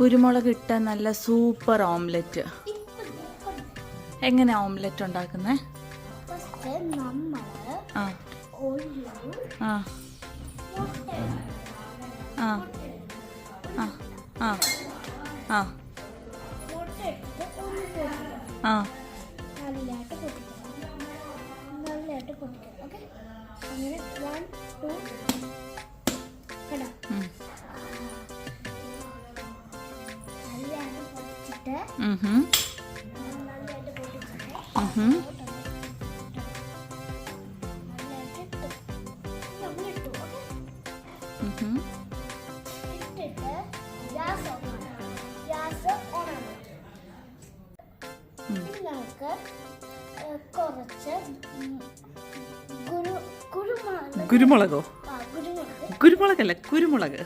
കുരുമുളക് ഇട്ട നല്ല സൂപ്പർ ഓംലെറ്റ്. എങ്ങനെ ഓംലെറ്റ് ഉണ്ടാക്കുന്നേ? ആ. ആ. ആ. ആ. ആ. ആ. ആ. അങ്ങനെ വൺ ടു കുരുമുളക് കുരുമുളകോ ആ കുരുമുളക്? കുരുമുളകല്ല കുരുമുളക്.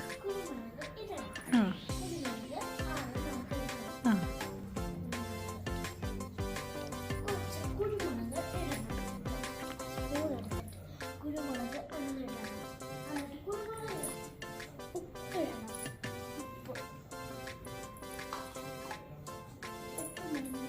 ആ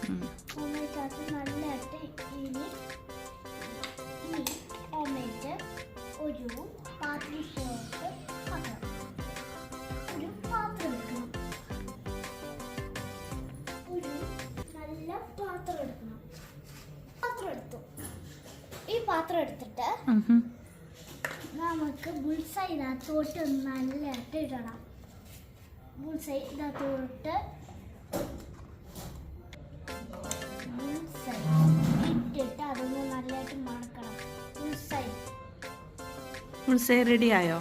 ഓമയ്ക്കകത്ത് നല്ലതായിട്ട് ഇനി ഓമയ്ക്ക് ഒരു പാത്രം ആക്കണം ഒരു പാത്രം എടുക്കണം. ഒരു നല്ല പാത്രം എടുക്കണം. പാത്രം എടുത്തു. ഈ പാത്രം എടുത്തിട്ട്. നമുക്ക് ബുൾസൈ ഇതിനകത്തോട്ട് നല്ലതായിട്ട് ഇടണം. ബുൾസൈ ഇതിനകത്തോട്ട് ഫിഷിംഗ് ടച്ച് ആയോ?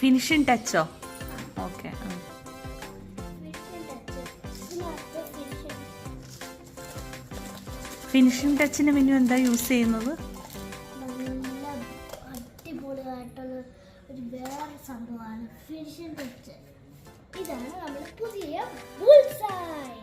ഫിനിഷിംഗ് ടച്ചോ ഓക്കെ? ഫിനിഷിംഗ് ടച്ചിന് മെനു എന്താ യൂസ് ചെയ്യുന്നത്? ഇതാണ് നമ്മുടെ പുതിയ ബുൾസായി.